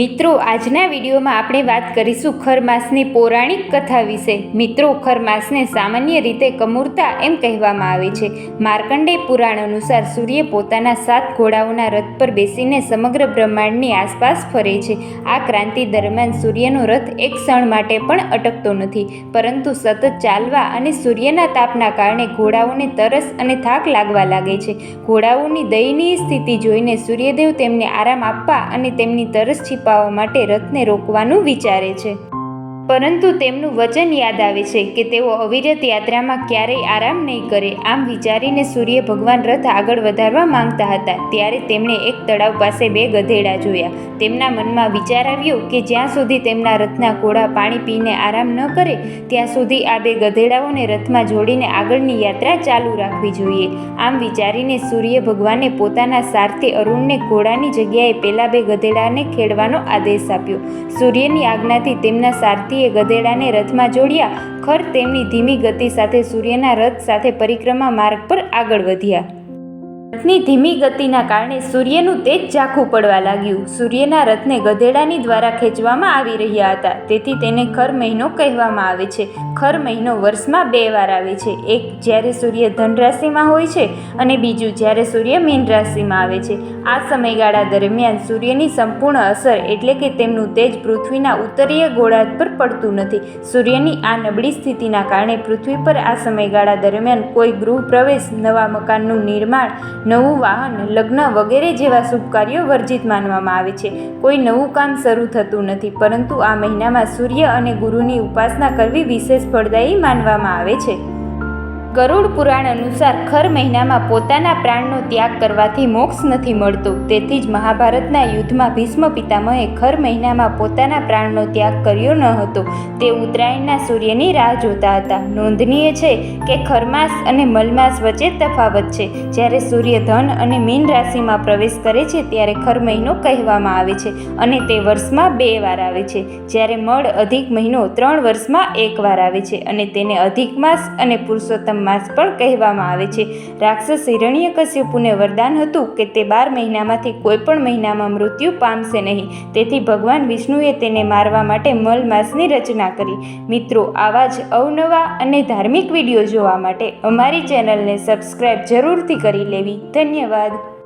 મિત્રો, આજના વિડીયોમાં આપણે વાત કરીશું ખરમાસની પૌરાણિક કથા વિશે. મિત્રો, ખરમાસને સામાન્ય રીતે કમૂરતા એમ કહેવામાં આવે છે. માર્કંડેય પુરાણ અનુસાર સૂર્ય પોતાના સાત ઘોડાઓના રથ પર બેસીને સમગ્ર બ્રહ્માંડની આસપાસ ફરે છે. આ ક્રાંતિ દરમિયાન સૂર્યનો રથ એક ક્ષણ માટે પણ અટકતો નથી, પરંતુ સતત ચાલવા અને સૂર્યના તાપના કારણે ઘોડાઓને તરસ અને થાક લાગવા લાગે છે. ઘોડાઓની દયનીય સ્થિતિ જોઈને સૂર્યદેવ તેમને આરામ આપવા અને તેમની તરસ છીપાવવા માટે રથને રોકવાનું વિચારે છે. પરંતુ તેમનું વચન યાદ આવે છે કે તેઓ અવિરત યાત્રામાં ક્યારેય આરામ નહીં કરે, આમ વિચારીને સૂર્ય ભગવાન રથ આગળ વધારવા માંગતા હતા, ત્યારે તેમણે એક તળાવ પાસે બે ગધેડા જોયા. તેમના મનમાં વિચાર આવ્યો કે જ્યાં સુધી તેમના રથના ઘોડા પાણી પીને આરામ ન કરે, ત્યાં સુધી આ બે ગધેડાઓને રથમાં જોડીને આગળની યાત્રા ચાલુ રાખવી જોઈએ. આમ વિચારીને સૂર્ય ભગવાને પોતાના સારથી અરુણને ઘોડાની જગ્યાએ પેલા બે ગધેડાને ખેડવાનો આદેશ આપ્યો. સૂર્યની આજ્ઞાથી તેમના સારથીએ ગધેડાને રથમાં જોડ્યા. ખર તેમની ધીમી ગતિ સાથે સૂર્યના રથ સાથે પરિક્રમા માર્ગ પર આગળ વધ્યા. રથની ધીમી ગતિના કારણે સૂર્યનું તેજ ઝાંખું પડવા લાગ્યું. સૂર્યના રથને ગધેડાની દ્વારા ખેંચવામાં આવી રહ્યા હતા. તેથી તેને ખર મહિનો કહેવામાં આવે છે. ખર મહિનો વર્ષમાં બે વાર આવે છે. એક જ્યારે સૂર્ય ધન રાશિમાં હોય છે અને બીજું જ્યારે સૂર્ય મીન રાશિમાં આવે છે. આ સમયગાળા દરમિયાન સૂર્યની સંપૂર્ણ અસર એટલે કે તેમનું તેજ પૃથ્વીના ઉત્તરીય ગોળાર્ધ પર પડતું નથી. સૂર્યની આ નબળી સ્થિતિના કારણે પૃથ્વી પર આ સમયગાળા દરમિયાન કોઈ ગૃહ પ્રવેશ, નવા મકાનનું નિર્માણ નવું વાહન, લગ્ન વગેરે જેવા શુભ કાર્યો વર્જિત માનવામાં આવે છે. કોઈ નવું કામ શરૂ થતું નથી, પરંતુ આ મહિનામાં સૂર્ય અને ગુરુની ઉપાસના કરવી વિશેષ ફળદાયી માનવામાં આવે છે. ગરુડ પુરાણ અનુસાર ખર મહિનામાં પોતાના પ્રાણનો ત્યાગ કરવાથી મોક્ષ નથી મળતો. તેથી જ મહાભારતના યુદ્ધમાં ભીષ્મ પિતામહે ખર મહિનામાં પોતાના પ્રાણનો ત્યાગ કર્યો ન હતો. તે ઉત્તરાયણના સૂર્યની રાહ જોતા હતા. નોંધનીય છે કે ખરમાસ અને મલમાસ વચ્ચે તફાવત છે. જ્યારે સૂર્ય ધન અને મીન રાશિમાં પ્રવેશ કરે છે, ત્યારે ખર મહિનો કહેવામાં આવે છે અને તે વર્ષમાં બે વાર આવે છે. જ્યારે મળ અધિક મહિનો ત્રણ વર્ષમાં એક વાર આવે છે અને તેને અધિક માસ અને પુરુષોત્તમ માસ પણ કહેવામાં આવે છે. રાક્ષસ હિરણ્યકશ્યપુને વરદાન હતું કે તે બાર મહિનામાંથી કોઈ પણ મહિનામાં મૃત્યુ પામશે નહીં. તેથી ભગવાન વિષ્ણુએ તેને મારવા માટે મલ માસની રચના કરી. મિત્રો, આવા જ અવનવા અને ધાર્મિક વીડિયો જોવા માટે અમારી ચેનલને સબસ્ક્રાઈબ જરૂરથી કરી લેવી. ધન્યવાદ.